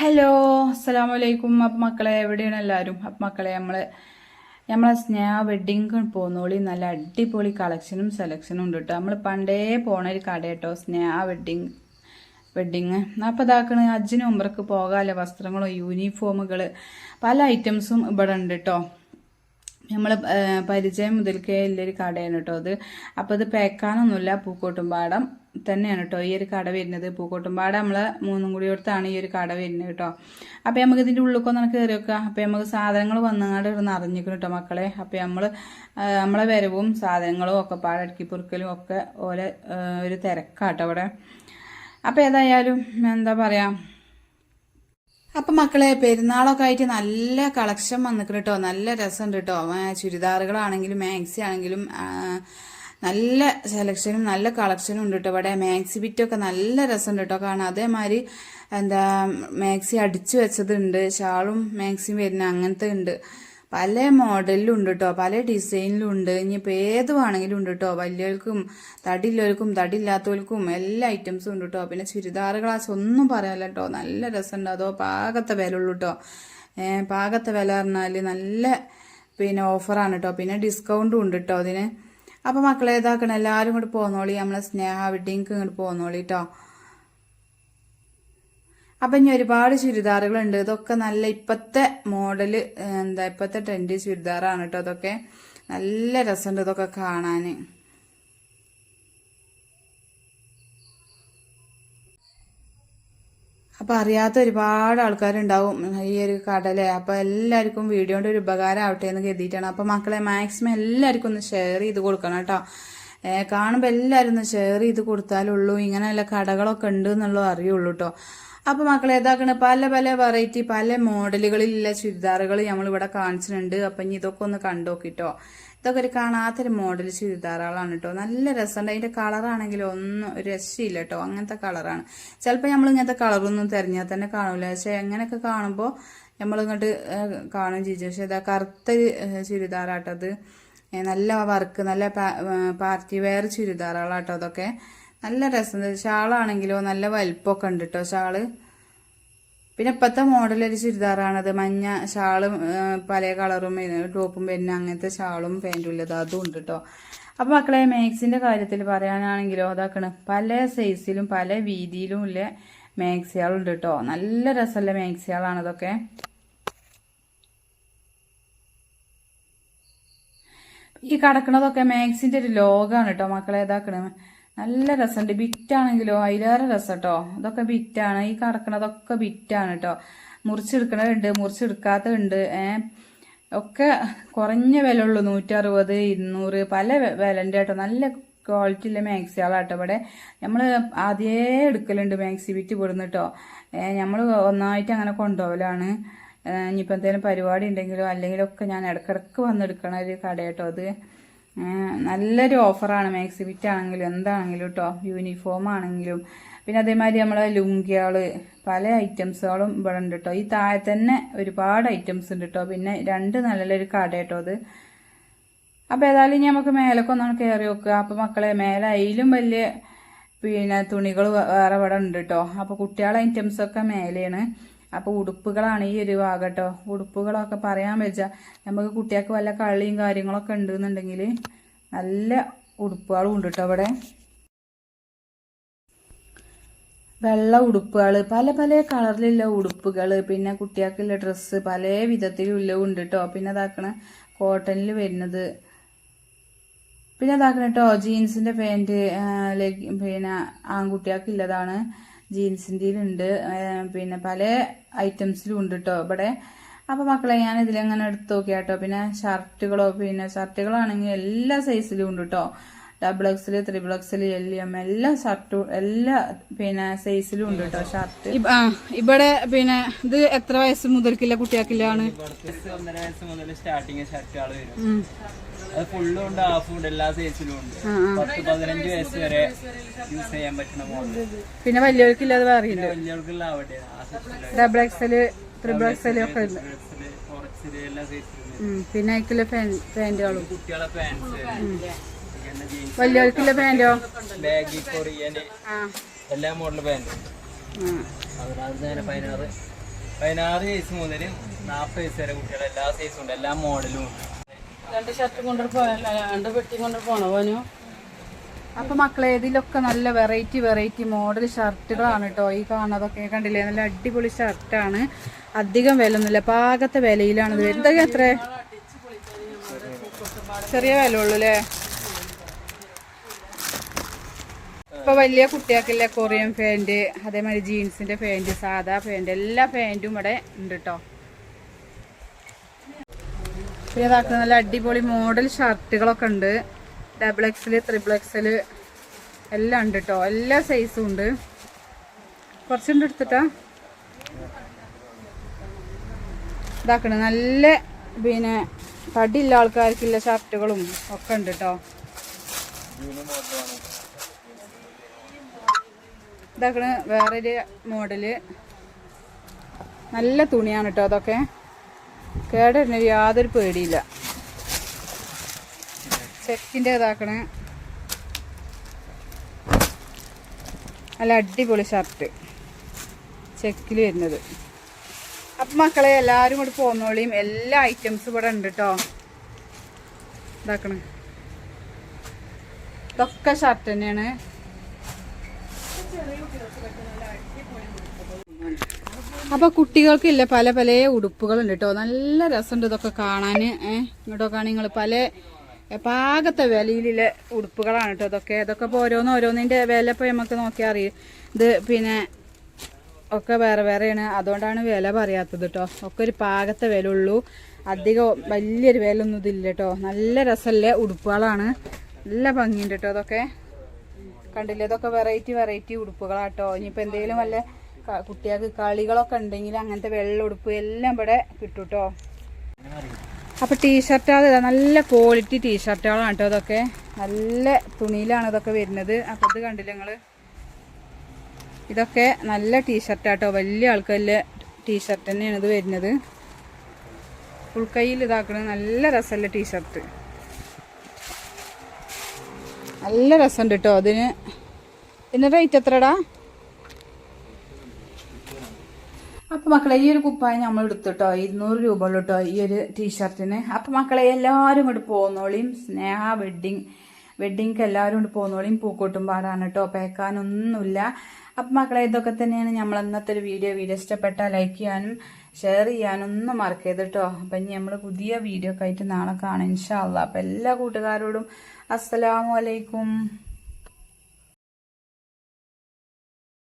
Hello അസ്സലാമു അലൈക്കും അപ്പം മക്കളെ എവിടെയാണ് എല്ലാവരും? അപ്പം മക്കളെ നമ്മൾ നമ്മളെ സ്നേഹ വെഡ്ഡിങ് പോകുന്നോളി നല്ല അടിപൊളി കളക്ഷനും സെലക്ഷനും ഉണ്ട് കേട്ടോ നമ്മൾ പണ്ടേ പോണ ഒരു കട കേട്ടോ സ്നേഹ വെഡ്ഡിങ് വെഡ്ഡിങ് അപ്പോൾ ഇതാക്കണ. അജ്ജിന് ഉമ്പർക്ക് പോകാമല്ലോ വസ്ത്രങ്ങളോ യൂണിഫോമുകൾ പല ഐറ്റംസും ഇവിടെ ഉണ്ട് കേട്ടോ നമ്മൾ പരിചയം മുതൽക്കേ ഉള്ളൊരു കടയാണ് കേട്ടോ അത്. അപ്പോൾ ഇത് പേക്കാനൊന്നുമില്ല. പൂക്കോട്ടുംപാടം. തന്നെയാണ് കേട്ടോ ഈ ഒരു കട വരുന്നത് പൂക്കോട്ടുംപാട് നമ്മൾ മൂന്നും കൂടി കൊടുത്താണ് ഈ ഒരു കട വരുന്നത് കേട്ടോ അപ്പോൾ നമുക്ക് ഇതിന്റെ ഉള്ളിലേക്കൊന്ന് കയറി വെക്കുക അപ്പോൾ നമുക്ക് സാധനങ്ങൾ വന്നങ്ങാണ്ട് ഇവിടെ നിറഞ്ഞിരിക്കണം കേട്ടോ മക്കളെ. അപ്പോൾ നമ്മൾ നമ്മളെ വരവും സാധനങ്ങളും ഒക്കെ പാടടുക്കി പൊറുക്കലും ഒക്കെ ഓലെ ഒരു തിരക്കാട്ടോ അവിടെ അപ്പോൾ ഏതായാലും എന്താ പറയുക അപ്പം മക്കളെ പെരുന്നാളൊക്കെ ആയിട്ട് നല്ല കളക്ഷൻ വന്നിക്കണം കേട്ടോ നല്ല രസമുണ്ട് കേട്ടോ ചുരിദാറുകളാണെങ്കിലും മാക്സി ആണെങ്കിലും നല്ല സെലക്ഷനും നല്ല കളക്ഷനും ഉണ്ട് കേട്ടോ ഇവിടെ. മാക്സി ബിറ്റൊക്കെ നല്ല രസമുണ്ട് കേട്ടോ കാരണം അതേമാതിരി എന്താ മാക്സി അടിച്ചു വെച്ചതുണ്ട്. ഷാളും മാക്സിയും വരുന്ന അങ്ങനത്തെ ഉണ്ട്. പല മോഡലിലും ഉണ്ട് കേട്ടോ പല ഡിസൈനിലും ഉണ്ട്. ഇനിയിപ്പോൾ ഏത് വേണമെങ്കിലും ഉണ്ട് കേട്ടോ വലിയവർക്കും തടിയുള്ളവർക്കും തടിയില്ലാത്തവർക്കും എല്ലാ ഐറ്റംസും ഉണ്ട് കേട്ടോ പിന്നെ ചുരിദാറുകളാച്ച ഒന്നും പറയാല്ല കേട്ടോ. നല്ല രസമുണ്ട്. അതോ പാകത്തെ വില ഉള്ളൂ കേട്ടോ പാകത്തെ വില പറഞ്ഞാൽ നല്ല പിന്നെ ഓഫറാണ് കേട്ടോ. പിന്നെ ഡിസ്കൗണ്ടും ഉണ്ട് കേട്ടോ അതിന്. അപ്പോൾ മക്കളെ ഇതാക്കണം എല്ലാവരും ഇങ്ങോട്ട് പോന്നോളി നമ്മളെ സ്നേഹ വെഡിങ് ഇങ്ങോട്ട് പോന്നോളി കേട്ടോ അപ്പം ഇനി ഒരുപാട് ചുരിദാറുകളുണ്ട്. ഇതൊക്കെ നല്ല ഇപ്പത്തെ മോഡൽ എന്താ ഇപ്പത്തെ ട്രെൻഡ് ചുരിദാറാണ് കേട്ടോ അതൊക്കെ നല്ല രസമുണ്ട് ഇതൊക്കെ കാണാൻ അപ്പം അറിയാത്ത ഒരുപാട് ആൾക്കാരുണ്ടാവും. ഈ ഒരു കടൽ. അപ്പം എല്ലാവർക്കും വീഡിയോന്റെ ഒരു ഉപകാരം ആവട്ടെ എന്ന് കരുതിയിട്ടാണ്. അപ്പം മക്കളെ മാക്സിമം എല്ലാവർക്കും ഒന്ന് ഷെയർ ചെയ്ത് കൊടുക്കണം കേട്ടോ. കാണുമ്പോൾ എല്ലാവരും ഒന്ന് ഷെയർ ചെയ്ത് കൊടുത്താലുള്ളൂ ഇങ്ങനെയുള്ള കടകളൊക്കെ ഉണ്ട് എന്നുള്ളത് അറിയുള്ളൂ കേട്ടോ അപ്പൊ മക്കളെ ഇതാക്കണ. പല പല വെറൈറ്റി പല മോഡലുകളിലുള്ള ചുരിദാറുകൾ നമ്മളിവിടെ കാണിച്ചിട്ടുണ്ട്. അപ്പം ഇനി ഇതൊക്കെ ഒന്ന് കണ്ടു നോക്കിട്ടോ ഇതൊക്കെ ഒരു കാണാത്തൊരു മോഡൽ ചുരിദാറുകളാണ് കേട്ടോ. നല്ല രസമുണ്ട്. അതിന്റെ കളറാണെങ്കിലും ഒന്നും രക്ഷയില്ല കേട്ടോ. അങ്ങനത്തെ കളറാണ് ചിലപ്പോൾ നമ്മൾ ഇങ്ങനത്തെ കളറൊന്നും തിരഞ്ഞാൽ തന്നെ കാണൂല. പക്ഷെ അങ്ങനെയൊക്കെ കാണുമ്പോൾ നമ്മൾ ഇങ്ങോട്ട് കാണും ചെയ്തു പക്ഷെ ഇതാ കറുത്ത ചുരിദാറാട്ടത് നല്ല വർക്ക് നല്ല പാർട്ടി വെയർ ചുരിദാറുകളാട്ടോ അതൊക്കെ. നല്ല രസം ഷാളാണെങ്കിലോ നല്ല വലിപ്പമൊക്കെ ഉണ്ട് കേട്ടോ. ഷാൾ പിന്നെ ഇപ്പോഴത്തെ മോഡലൊരു ചുരിദാറാണത്. മഞ്ഞ ഷാളും പല കളറും ടോപ്പും പിന്നെ അങ്ങനത്തെ ഷാളും പാന്റും ഉള്ളത്. അതും ഉണ്ട് കേട്ടോ അപ്പോൾ മക്കളെ മാക്സിന്റെ കാര്യത്തിൽ പറയാനാണെങ്കിലോ അതാക്കണ്. പല സൈസിലും പല വീതിയിലും ഉള്ള മാക്സിയാളുണ്ട് കേട്ടോ നല്ല രസമുള്ള മാക്സിയാളാണ് അതൊക്കെ ഈ കടക്കണതൊക്കെ മാക്സിന്റെ ഒരു ലോഗാണ് കേട്ടോ മക്കളെ ഇതാക്കണ. നല്ല രസമുണ്ട്. ബിറ്റാണെങ്കിലോ അതിലേറെ രസം കേട്ടോ ഇതൊക്കെ ബിറ്റാണ്. ഈ കടക്കണതൊക്കെ ബിറ്റാണ് കേട്ടോ മുറിച്ചെടുക്കണതുണ്ട് മുറിച്ചെടുക്കാത്തതുണ്ട് ഏ. ഒക്കെ കുറഞ്ഞ വില ഉള്ളു നൂറ്ററുപത് ഇരുന്നൂറ് പല വിലന്റെ കേട്ടോ നല്ല ക്വാളിറ്റി ഉള്ള മാക്സികളാട്ടോ ഇവിടെ. നമ്മൾ ആദ്യേ എടുക്കലുണ്ട് മാക്സി ബിറ്റ് ഇവിടുന്ന് കേട്ടോ നമ്മൾ ഒന്നായിട്ട് അങ്ങനെ കൊണ്ടുപോകലാണ് ഇനിയിപ്പോൾ എന്തെങ്കിലും പരിപാടി ഉണ്ടെങ്കിലോ അല്ലെങ്കിലൊക്കെ ഞാൻ ഇടക്കിടക്ക് വന്നെടുക്കണ ഒരു കട കേട്ടോ അത്. നല്ലൊരു ഓഫറാണ്. മാക്സി ബിറ്റ് ആണെങ്കിലും എന്താണെങ്കിലും കേട്ടോ യൂണിഫോം ആണെങ്കിലും. പിന്നെ അതേമാതിരി നമ്മളെ ലുങ്കികൾ പല ഐറ്റംസുകളും ഇവിടെ ഉണ്ട് കേട്ടോ ഈ താഴെ തന്നെ ഒരുപാട് ഐറ്റംസ് ഉണ്ട് കേട്ടോ പിന്നെ രണ്ട് നല്ലൊരു കട കേട്ടോ അത്. അപ്പോൾ ഏതായാലും നമുക്ക് മേലൊക്കെ ഒന്നാണ് കയറി വെക്കുക അപ്പോൾ മക്കളെ മേലെ അതിലും വലിയ പിന്നെ തുണികൾ വേറെ ഇവിടെ ഉണ്ട് കേട്ടോ അപ്പോൾ കുട്ടികളെ ഐറ്റംസൊക്കെ മേലെയാണ്. അപ്പോൾ ഉടുപ്പുകളാണ് ഈ ഒരു ഭാഗം കേട്ടോ ഉടുപ്പുകളൊക്കെ പറയാൻ വെച്ചാൽ നമുക്ക് കുട്ടികൾക്ക് വല്ല കളിയും കാര്യങ്ങളൊക്കെ ഉണ്ട് ഉണ്ടെന്നുണ്ടെങ്കിൽ നല്ല ഉടുപ്പുകളും ഉണ്ട് കേട്ടോ അവിടെ. വെള്ള ഉടുപ്പുകൾ പല പല കളറിലുള്ള ഉടുപ്പുകൾ പിന്നെ കുട്ടികൾക്കുള്ള ഡ്രസ്സ് പല വിധത്തിലുള്ള ഉണ്ട് കേട്ടോ പിന്നെ അതാക്കണ കോട്ടണിൽ വരുന്നത്. പിന്നെ അതാക്കണ കേട്ടോ ജീൻസിന്റെ പാന്റ് പിന്നെ ആൺകുട്ടികൾക്കുള്ളതാണ്. ജീൻസിന്റെ ഉണ്ട് പിന്നെ പല ഐറ്റംസിലും ഉണ്ട് കേട്ടോ ഇവിടെ. അപ്പോൾ മക്കളെ ഞാൻ ഇതിലെങ്ങനെ എടുത്ത് നോക്കിയാ കേട്ടോ പിന്നെ ഷർട്ടുകളോ പിന്നെ ഷർട്ടുകളാണെങ്കിൽ എല്ലാ സൈസിലും ഉണ്ട് കേട്ടോ ഡബിൾ എക്സിൽ ത്രിബിൾ എക്സിൽ എൽ എം എല്ലാ ഷർട്ടും എല്ലാ പിന്നെ സൈസിലും ഉണ്ട് കേട്ടോ ഷർട്ട്. ഇവിടെ പിന്നെ ഇത് എത്ര വയസ്സ് മുതൽക്കില്ല സ്റ്റാർട്ടിങ് ഷർട്ടുകൾ വരും. അത് ഫുള്ളും ഉണ്ട് ഹാഫും ഉണ്ട് എല്ലാ സൈസിലും ഉണ്ട്. പത്ത് പതിനഞ്ച് വയസ്സ് വരെ യൂസ് ചെയ്യാൻ പറ്റുന്ന മോഡൽ പിന്നെ വലിയവർക്കില്ലാതെ വേറെയുണ്ട് വലിയവർക്കുള്ള അവിടെ. ഡബിൾ എക്സൽ ത്രിബിൾ എക്സൽ ഒക്കെ ഉണ്ട്. പിന്നെ അതിക്കുള്ള പാന്റുകളും കുട്ടികളെ പാൻസ് വലിയവർക്കുള്ള പാന്റോ ബാഗി കൊറിയന് എല്ലാ മോഡൽ പാന്റും. അതിനകത്ത് പതിനാറ്. പതിനാറ് സൈസ് മുതൽ നാൽപ്പത് വയസ്സ് വരെ കുട്ടികളെ എല്ലാ സൈസും ഉണ്ട്. എല്ലാ മോഡലും ഉണ്ട്. രണ്ട് ഷർട്ട് കൊണ്ടു പോയല്ല രണ്ട് പെട്ടി കൊണ്ടു പോണോ അപ്പൊ മക്കളെ ഇതിലൊക്കെ നല്ല വെറൈറ്റി വെറൈറ്റി മോഡൽ ഷർട്ടുകളാണ് കേട്ടോ ഈ കാണുന്നതൊക്കെ കണ്ടില്ലേ? നല്ല അടിപൊളി ഷർട്ടാണ് അധികം വില ഒന്നുമില്ല പാകത്തെ വിലയിലാണ് വരുന്നത്. എത്ര? ചെറിയ വില ഉള്ളു അല്ലേ ഇപ്പൊ വലിയ കുട്ടികൾക്കില്ല കൊറിയൻ പാന്റ് അതേമാതിരി ജീൻസിന്റെ പാന്റ് സാധാ പാന്റ് എല്ലാ പാന്റും ഇവിടെ ഉണ്ട് കേട്ടോ ഇതാക്കുന്ന നല്ല അടിപൊളി മോഡൽ ഷർട്ടുകളൊക്കെ ഉണ്ട്. ഡബിൾ എക്സൽ ത്രിബിൾ എക്സൽ എല്ലാം ഉണ്ട് കേട്ടോ എല്ലാ സൈസും ഉണ്ട്. കുറച്ചുണ്ട് എടുത്തിട്ടാ. ഇതാക്കണ നല്ല പിന്നെ തടിയുള്ള ആൾക്കാർക്കുള്ള ഷർട്ടുകളും ഒക്കെ ഉണ്ട് കേട്ടോ ഇതാക്കണ വേറൊരു മോഡൽ നല്ല തുണിയാണ് കേട്ടോ അതൊക്കെ. കേടരുന്ന യാതൊരു പേടിയില്ല. ചെക്കിന്റെ ഇതാക്കണേ. നല്ല അടിപൊളി ഷർട്ട്. ചെക്കിൽ വരുന്നത്. അപ്പം മക്കളെ എല്ലാവരും കൂടി പോന്നോളിയും. എല്ലാ ഐറ്റംസും ഇവിടെ ഉണ്ട് കേട്ടോ ഇതാക്കണേ. ഇതൊക്കെ ഷർട്ട് തന്നെയാണ്. അപ്പൊ കുട്ടികൾക്കില്ല പല പല ഉടുപ്പുകളുണ്ട് കേട്ടോ നല്ല രസമുണ്ട് ഇതൊക്കെ കാണാൻ ഇങ്ങോട്ടൊക്കെ നിങ്ങൾ പല പാകത്തെ വിലയിലുള്ള ഉടുപ്പുകളാണ് കേട്ടോ ഇതൊക്കെ. ഇതൊക്കെ ഇപ്പോൾ ഓരോന്ന് ഓരോന്നിന്റെ വില ഇപ്പോൾ നമുക്ക് നോക്കിയാൽ അറിയും. ഇത് പിന്നെ ഒക്കെ വേറെ വേറെയാണ്. അതുകൊണ്ടാണ് വില പറയാത്തത് കേട്ടോ ഒക്കെ ഒരു പാകത്തെ വില ഉള്ളൂ അധികം വലിയൊരു വില ഒന്നും ഇതില്ല കേട്ടോ നല്ല രസമല്ലേ ഉടുപ്പുകളാണ്. നല്ല ഭംഗിയുണ്ട് കേട്ടോ അതൊക്കെ കണ്ടില്ലേ? ഇതൊക്കെ വെറൈറ്റി വെറൈറ്റി ഉടുപ്പുകളാട്ടോ ഇനിയിപ്പോൾ എന്തെങ്കിലും വല്ല കുട്ടികൾക്ക് കളികളൊക്കെ ഉണ്ടെങ്കിൽ അങ്ങനത്തെ വെള്ള ഉടുപ്പ് എല്ലാം ഇവിടെ കിട്ടും കേട്ടോ അപ്പൊ ടീഷർട്ടുകൾ നല്ല ക്വാളിറ്റി ടീഷർട്ടുകളാണ് കേട്ടോ അതൊക്കെ നല്ല തുണിയിലാണ് ഇതൊക്കെ വരുന്നത്. അപ്പൊ ഇത് കണ്ടില്ല നിങ്ങൾ? ഇതൊക്കെ നല്ല ടീഷർട്ടാട്ടോ വലിയ ആൾക്കാരിലെ ടീഷർട്ട് തന്നെയാണ് ഇത് വരുന്നത്. ഉൾക്കൈയിൽ ഇതാക്കണത് നല്ല രസമല്ല ടീഷർട്ട്. നല്ല രസമുണ്ട് കേട്ടോ അതിന് ഇതിന് റേറ്റ് എത്രടാ? അപ്പൊ മക്കളെ ഈ ഒരു കുപ്പായ നമ്മൾ എടുത്തിട്ടോ ഇരുന്നൂറ് രൂപ ഉള്ളു കേട്ടോ ഈ ഒരു ടീഷർട്ടിന് അപ്പൊ മക്കളെ എല്ലാവരും ഇങ്ങോട്ട് പോകുന്നോളിയും സ്നേഹ വെഡിങ് വെഡിങ്ക്ക് എല്ലാവരും കൊണ്ട് പോകുന്നോളിയും പൂക്കൂട്ടും പാടാണ് കേട്ടോ പേക്കാനൊന്നുമില്ല. അപ്പൊ മക്കളെ ഇതൊക്കെ തന്നെയാണ് നമ്മൾ ഇന്നത്തെ ഒരു വീഡിയോ. വീഡിയോ ഇഷ്ടപ്പെട്ടാൽ ലൈക്ക് ചെയ്യാനും ഷെയർ ചെയ്യാനും ഒന്നും മറക്കരുത് കേട്ടോ അപ്പൊ ഇനി നമ്മൾ പുതിയ വീഡിയോ ഒക്കെ ആയിട്ട് നാളെ കാണാം ഇൻഷാല്ല അപ്പൊ എല്ലാ കൂട്ടുകാരോടും അസ്സലാമു അലൈക്കും.